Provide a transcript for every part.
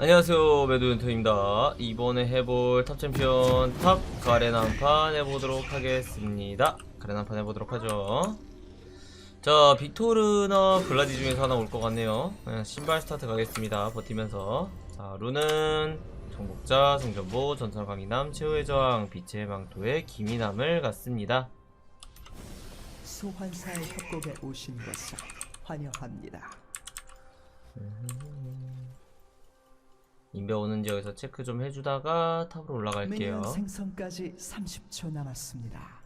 안녕하세요 매도윤토입니다. 이번에 해볼 탑챔피언 탑 가렌 한판 해보도록 하겠습니다. 가렌 한판 해보도록 하죠. 자 빅토르나 블라디 중에서 하나 올 것 같네요. 그냥 신발 스타트 가겠습니다. 버티면서. 자 룬은 정복자, 성전보, 전설 강인남, 최후의 저항, 빛의 망토의 기미남을 갔습니다. 소환사의 협곡에 오신 것을 환영합니다. 인베 오는 지역에서 체크 좀 해주다가 탑으로 올라갈게요 생성까지 30초 남았습니다.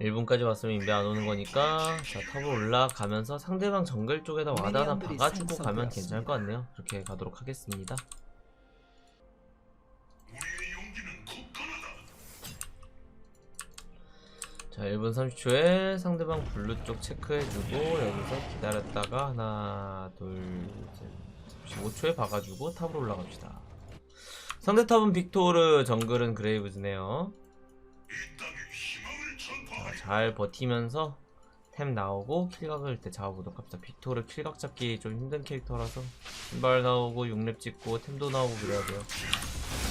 1분까지 왔으면 인베 안 오는 거니까 자 탑으로 올라가면서 상대방 정글 쪽에다 와드 하나 박아주고 가면. 괜찮을 것 같네요 그렇게 가도록 하겠습니다 자 1분 30초에 상대방 블루 쪽 체크해주고 여기서 기다렸다가 하나 둘셋 15초에 박아주고 탑으로 올라갑시다 상대 탑은 빅토르 정글은 그레이브즈네요 자, 잘 버티면서 템 나오고 킬각을 때 잡아보도록 합시다. 빅토르 킬각 잡기 좀 힘든 캐릭터라서 신발 나오고 6렙 찍고 템도 나오고 그래야 돼요.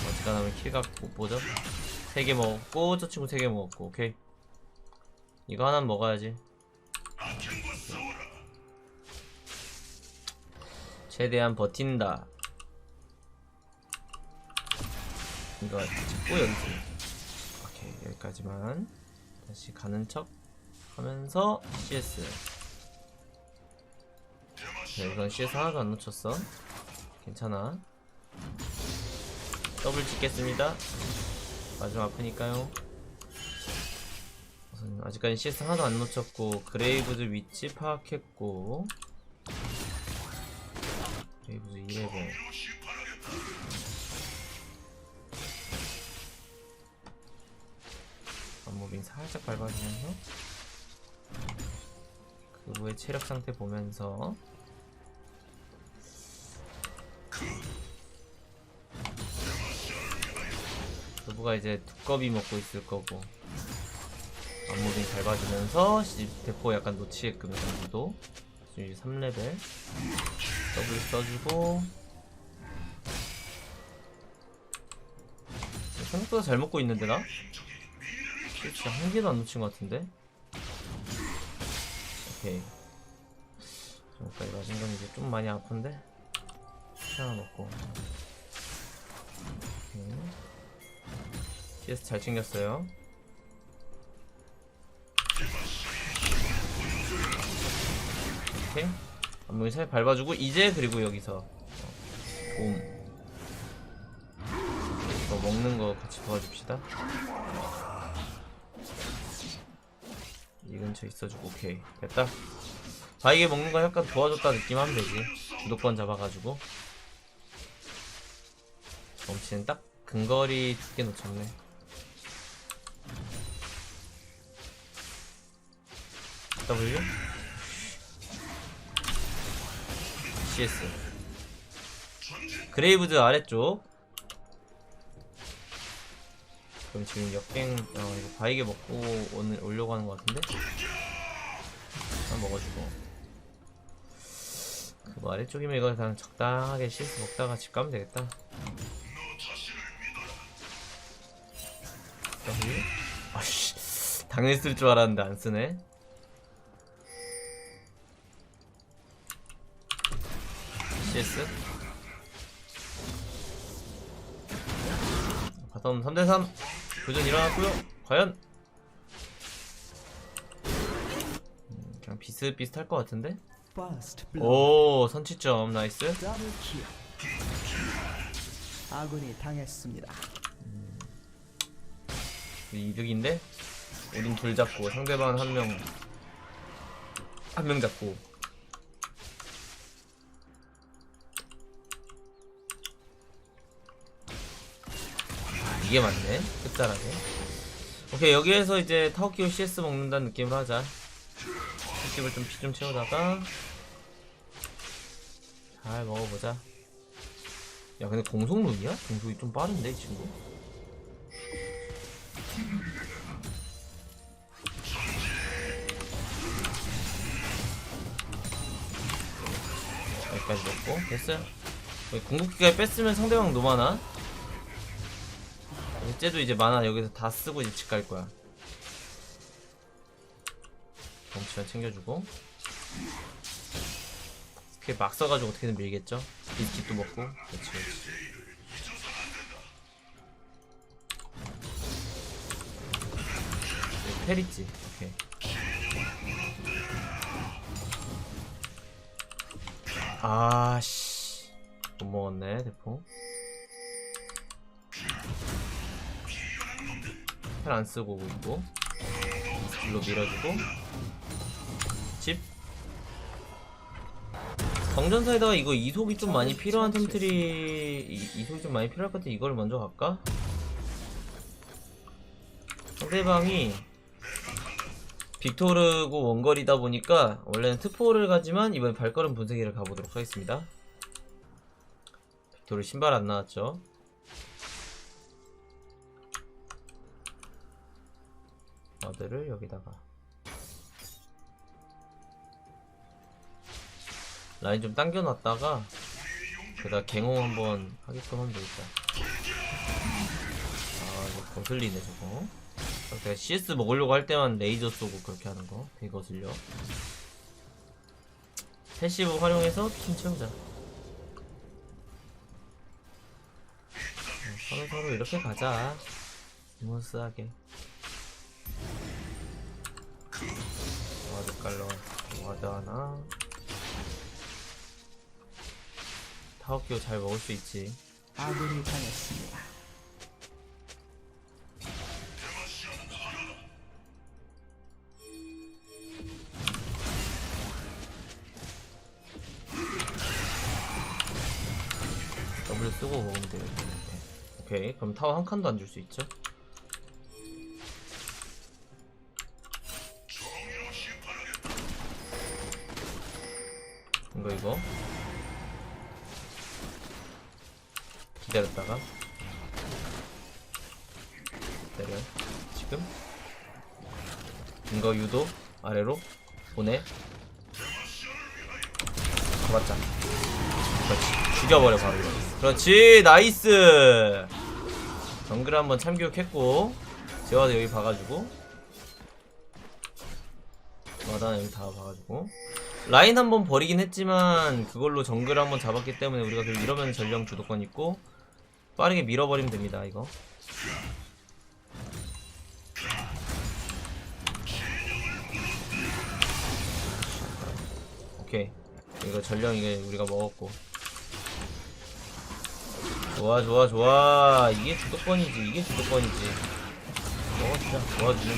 어지간하면 킬각 못 보죠? 3개 먹었고 저 친구 3개 먹었고 오케이 이거 하나 먹어야지 최대한 버틴다. 이거 찍고 여기서 오케이 여기까지만. 다시 가는 척 하면서 CS. 네, 이건 CS 하나도 안 놓쳤어. 괜찮아. 더블 찍겠습니다. 마지막 아프니까요. 우선 아직까지 CS 하나도 안 놓쳤고 그레이브즈 위치 파악했고 그레이브즈 2레벨 안무빙 살짝 밟아주면서 그부의 체력 상태 보면서 그부가 이제 두꺼비 먹고 있을 거고 안무빙 밟아주면서 시- 대포 약간 놓치게끔 지금 이제 3레벨 W 써주고 생각보다 잘 먹고 있는데 나? 진짜 한 개도 안 놓친 것 같은데? 오케이. 지금까지 맞은 건 이제 좀 많이 아픈데? 하나 먹고. 오케이. CS 잘 챙겼어요. 오케이. 안무이 살 밟아주고, 이제 그리고 여기서. 어, 봄. 더 먹는 거 같이 도와줍시다. 이 근처에 있어주고 오케이 됐다 바이게 먹는 거 약간 도와줬다 느낌 하면 되지 주도권 잡아가지고 점치는 딱 근거리 두 개 놓쳤네 W CS 그레이브즈 아래쪽. 그럼 지금 역갱 어 이거 바이게 먹고 오늘 오려고 하는 것 같은데? 하나 먹어주고. 그 아래쪽이면 이거 그냥 적당하게 CS 먹다가 집 가면 되겠다. 아씨. 쓸줄 알았는데 안 쓰네 CS 바텀 3대3 교전 일어났고요. 과연? 음, 그냥 비슷비슷할 것 같은데? 오 선취점. 나이스. 아군이 당했습니다. 이득인데? 우린 둘 잡고 상대방은 한명 한 명 잡고 이게 맞네. 끝자락에 오케이 여기에서 이제 타워키오 CS 먹는다는 느낌으로 하자. 집을 좀 피 좀 채우다가 잘 먹어보자. 야 근데 공속룬이야? 공속이 좀 빠른데 이 친구? 여기까지 먹고 됐어요. 궁극기가 뺐으면 상대방 노마나 쟤도 이제 만화 여기서 다 쓰고 이제 집 갈 거야. 덩치만 챙겨주고. 스킬 막 써가지고 어떻게든 밀겠죠? 비스킷도 먹고. 그렇지 그렇지. 텔 있지? 오케이. 아씨. 못 먹었네 대포 텔 안 쓰고 오고 있고. 일로 밀어주고. 집. 정전사에다가 이거 이속이 좀 많이 필요한 템트리 이, 이속이 좀 많이 필요할 것 같아 이걸 먼저 갈까? 상대방이 빅토르고 원거리다 보니까 원래는 트포를 가지만 이번엔 발걸음 분쇄기를 가보도록 하겠습니다. 빅토르 신발 안 나왔죠 와드를 여기다가. 라인 좀 당겨놨다가 게다가 갱홍 한번 하게끔 하면 되겠다. 아 이거 거슬리네 저거. 내가 CS 먹으려고 할 때만 레이저 쏘고 그렇게 하는 거 되게 거슬려 패시브 활용해서 핑 채우자. 어, 서로 서로 이렇게 가자. 스무스하게 와드 깔러 와드 하나 타워키오 잘 먹을 수 있지 아군이 당했습니다. W 쓰고 먹으면 돼요. 오케이 그럼 타워 한 칸도 안 줄 수 있죠 이거 이거. 기다렸다가. 기다려. 지금. 이거 유도 아래로 보내. 잡았자. 그렇지. 죽여버려 바로. 이거 그렇지. 나이스! 정글 한번 참교육했고 제와도 여기 봐가지고. 와다는 여기 다 봐가지고 라인 한 번 버리긴 했지만 그걸로 정글 한번 잡았기 때문에 우리가 그 이러면 전령 주도권 있고 빠르게 밀어버리면 됩니다 이거. 오케이. 이거 전령 이게 우리가 먹었고. 좋아 좋아 좋아. 이게 주도권이지 이게 주도권이지. 먹어주자 도와주는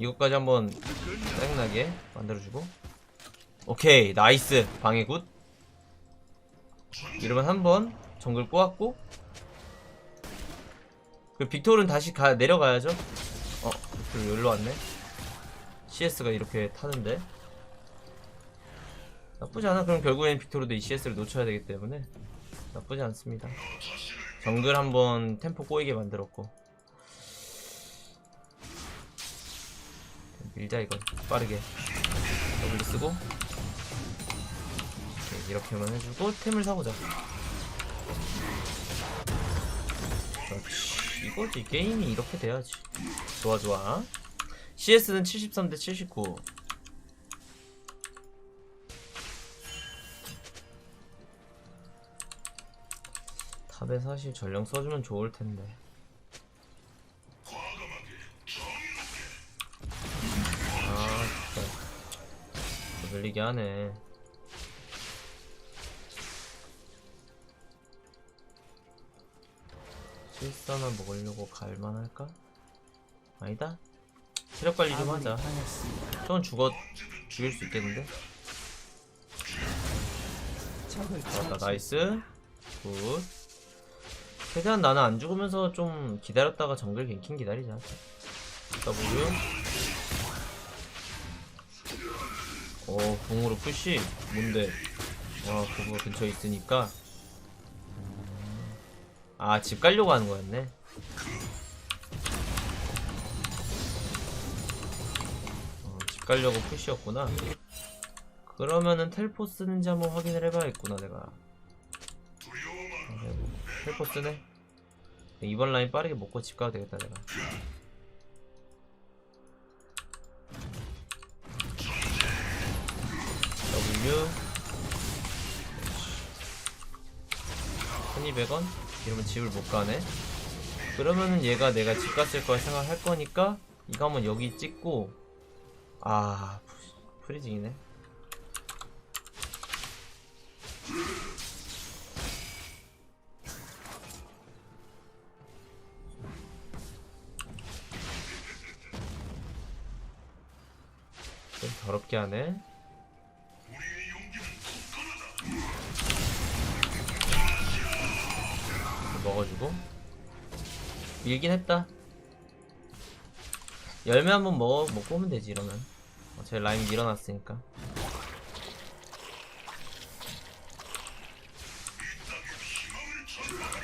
이것까지 한번 짜증나게 만들어주고. 오케이 나이스. 방해 굿. 이러면 한번 정글 꼬았고. 그 빅토르는 다시 가 내려가야죠. 어 빅토르 여기로 왔네. CS가 이렇게 타는데. 나쁘지 않아. 그럼 결국엔 빅토르도 이 CS를 놓쳐야 되기 때문에 나쁘지 않습니다. 정글 한번 템포 꼬이게 만들었고 밀자 이거. 빠르게. W 쓰고. 이렇게만 해주고 템을 사보자. 그렇지. 이거지. 게임이 이렇게 돼야지. 좋아 좋아. CS는 73 대 79 탑에 사실 전령 써주면 좋을 텐데. 밀리게 하네. 실사나 먹으려고 갈만할까? 아니다. 체력 관리 좀 하자. 저건 죽어 죽일 수 있겠는데? 처치. 나이스 굿 최대한 나는 안 죽으면서 좀 기다렸다가 정글 갱킹 기다리자 W 어 궁으로 푸시. 뭔데? 와 그거 근처에 있으니까. 아 집 가려고 하는 거였네. 어, 집 가려고 푸시였구나. 그러면은 텔포 쓰는지 한번 확인을 해봐야겠구나 내가. 아이고, 텔포 쓰네. 이번 라인 빠르게 먹고 집 가도 되겠다 내가 W 1200원? 이러면 집을 못 가네. 그러면은 얘가 내가 집 갔을 거라 생각할 거니까 이거 한번 여기 찍고. 아 프- 프리징이네. 좀 더럽게 하네 먹어주고. 밀긴 했다. 열매 한번 먹어 먹고 오면 되지 이러면. 어, 제 라인 밀어놨으니까.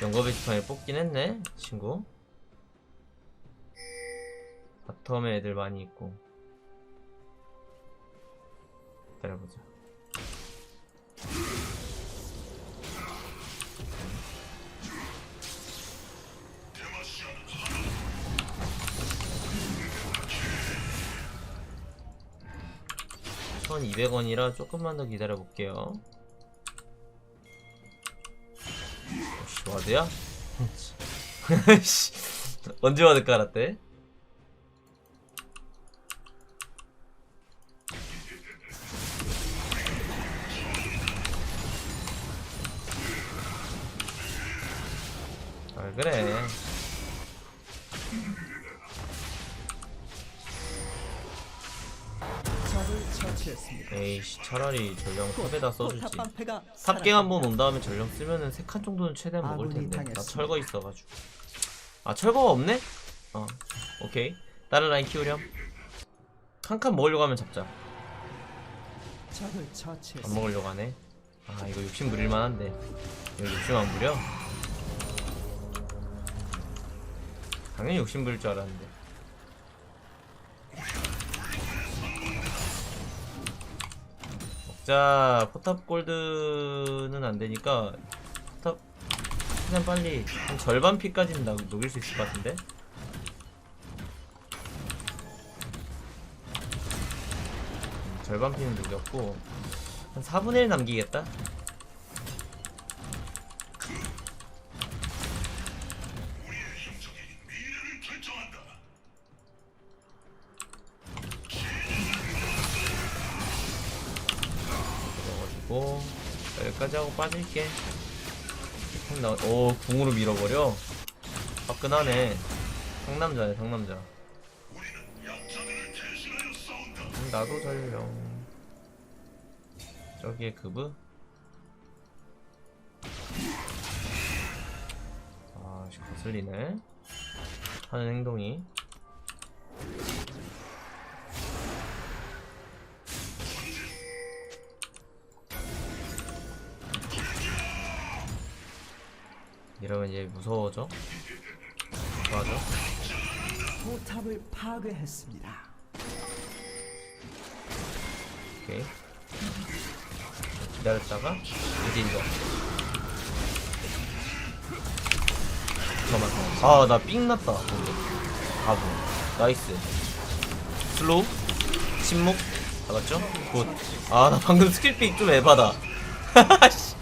영겁의 지팡이 뽑긴 했네 친구. 바텀에 애들 많이 있고. 기다려보자 (1200원이라) 조금만 더 기다려 볼게요 씨 와드야? 씨, 언제 와드 깔았대? 에이씨 차라리 전령 탑에다 써주지. 탑갱 한번 온 다음에 전령 쓰면은 세 칸 정도는 최대한 먹을 텐데. 나. 철거 있어가지고. 아 철거가 없네? 어 오케이. 다른 라인 키우렴. 한 칸 먹으려고 하면 잡자. 안. 먹으려고 하네. 아 이거 욕심 부릴 만 한데. 이거 욕심 안 부려? 당연히 욕심 부릴 줄 알았는데 자 포탑 골드는 안 되니까 포탑 그냥 빨리 한 절반 피까지는 나 녹일 수 있을 것 같은데? 음, 절반 피는 녹였고 한 4분의 1 남기겠다 여기까지 하고 빠질게. 나, 오 궁으로 밀어버려? 화끈하네. 상남자네 상남자. 음, 나도 전령 저기에 그브? 아씨 거슬리네. 하는 행동이 이러면 얘 무서워져? 맞아 포탑을 파괴했습니다. 오케이. 기다렸다가 이제 인정 잠깐만. 아 나 삥 났다. 바보. 나이스. 슬로우? 침묵? 잡았죠? 굿 아 나 방금 스킬픽 좀 에바다. 씨.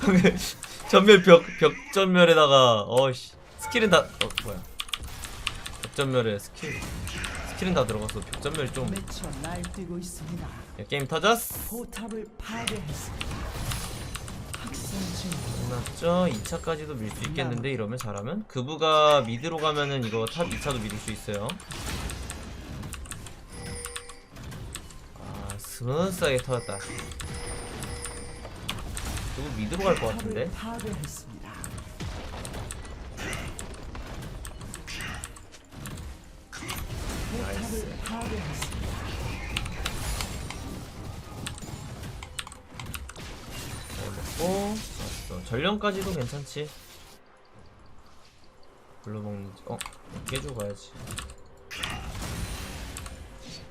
방금 전멸 벽, 벽 전멸에다가 어씨 스킬은 다 어 뭐야 벽 전멸에 스킬 스킬은 다 들어갔어 벽 전멸 좀 미쳐 날뛰고 있습니다. 야, 게임 터졌어 포탑을 파괴했습니다. 학살 중 끝났죠? 2차까지도 밀 수 있겠는데 이러면 잘하면? 그부가 미드로 가면은 이거 탑 2차도 밀을 수 있어요 아 스무스하게 터졌다 그부 미드로 갈 것 같은데? 파괴했습니다. 나이스. 잘 먹고 왔어 전령까지도 괜찮지? 불러 먹는지. 어 깨주고 가야지.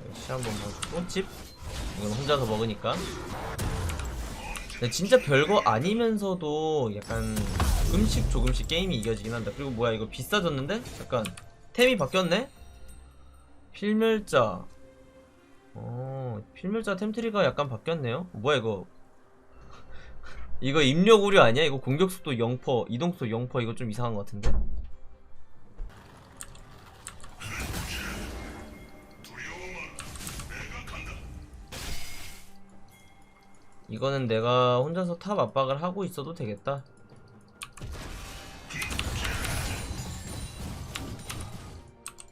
역시 한번 먹고. 집? 이건 혼자서 먹으니까 근데 진짜 별거 아니면서도 약간 조금씩 조금씩 게임이 이겨지긴 한다 그리고 뭐야 이거 비싸졌는데? 잠깐 템이 바뀌었네? 필멸자 어 필멸자 템트리가 약간 바뀌었네요 뭐야 이거 이거 입력 오류 아니야? 이거 공격속도 0% 이동속도 0% 이거 좀 이상한 것 같은데? 이거는 내가 혼자서 탑 압박을 하고 있어도 되겠다.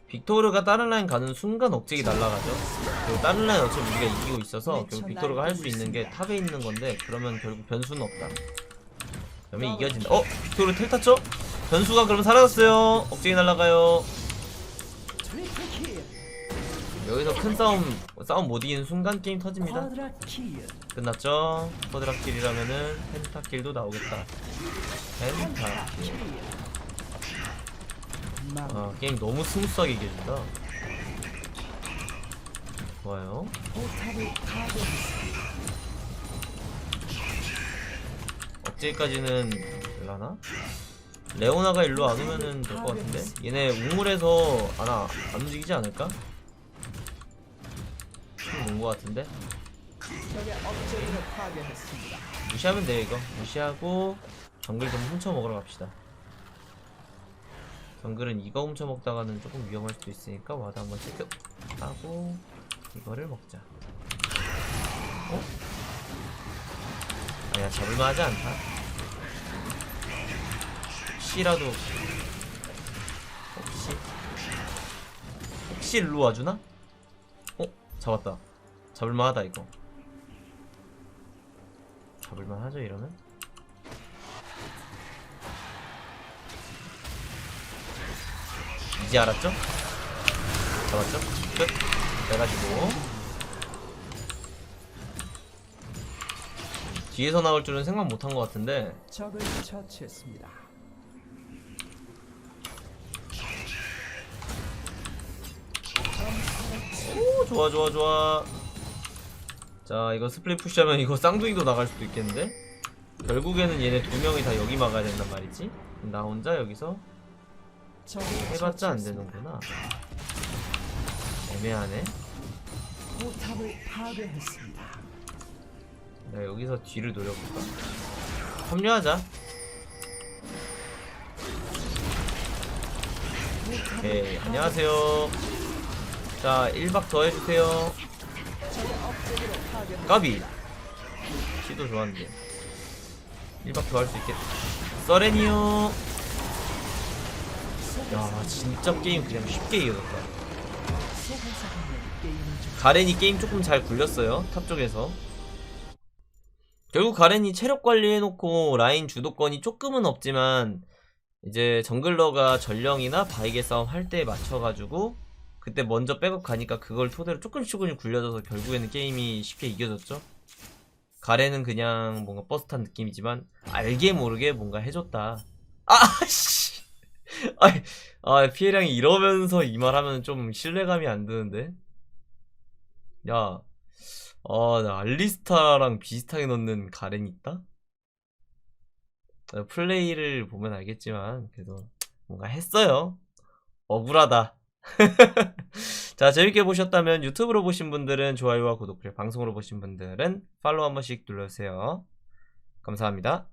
빅토르가 다른 라인 가는 순간 억제기 날아가죠. 그리고 다른 라인 어차피 우리가 이기고 있어서 결국 빅토르가 할 수 있는 게 탑에 있는 건데 그러면 결국 변수는 없다. 그러면 이겨진다. 어? 빅토르 텔 탔죠? 변수가 그러면 사라졌어요. 억제기 날아가요. 여기서 큰 싸움 싸움 못 이기는 순간 게임 터집니다. 끝났죠? 쿼드라킬이라면은 펜타킬도 나오겠다. 펜타킬. 마. 아, 게임 너무 스무스하게 이겨진다. 좋아요. 억제기까지는 될라나? 레오나가 일로 안 오면은 될 것 같은데? 얘네 우물에서 아나 안 움직이지 않을까? 온것 같은데? 무시하면 돼요 이거 무시하고 정글 좀 훔쳐 먹으러 갑시다 정글은 이거 훔쳐 먹다가는 조금 위험할 수도 있으니까 와드 한번 체크 하고 이거를 먹자 어? 아야 잡을만 하지 않다 혹시라도 혹시 혹시 일로 와주나? 어? 잡았다 잡을만 하다 이거 잡을만 하죠 이러면? 이제 알았죠? 잡았죠? 끝 해가지고 뒤에서 나올 줄은 생각 못한 것 같은데 적을 처치했습니다. 오 좋아 좋아 좋아 자 이거 스플릿 푸시하면 이거 쌍둥이도 나갈 수도 있겠는데 결국에는 얘네 두 명이 다 여기 막아야 된단 말이지 나 혼자 여기서 해봤자 안. 되는구나 애매하네 포탑을 파괴했습니다. 내가 여기서 뒤를 노려볼까? 합류하자. 오케이, 안녕하세요. 자, 1박 더 해주세요. 까비. 시도 좋았는데. 1박 더 할 수 있겠다. 써렌이요. 야, 진짜 게임 그냥 쉽게 이겨졌다. 가렌이 게임 조금 잘 굴렸어요. 탑 쪽에서. 결국 가렌이 체력 관리해놓고 라인 주도권이 조금은 없지만 이제 정글러가 전령이나 바이게 싸움 할 때에 맞춰가지고 그때 먼저 백업 가니까 그걸 토대로 조금씩 조금씩 굴려져서 결국에는 게임이 쉽게 이겨졌죠. 가렌은 그냥 뭔가 버스 탄 느낌이지만 알게 모르게 뭔가 해줬다. 아씨. 아, 아 피해량이 이러면서 이 말하면 좀 신뢰감이 안 드는데. 야, 아, 나 알리스타랑 비슷하게 넣는 가렌 있다? 어, 플레이를 보면 알겠지만, 그래도 뭔가 했어요. 억울하다. 자, 재밌게 보셨다면 유튜브로 보신 분들은 좋아요와 구독, 그리고 방송으로 보신 분들은 팔로우 한 번씩 눌러주세요. 감사합니다.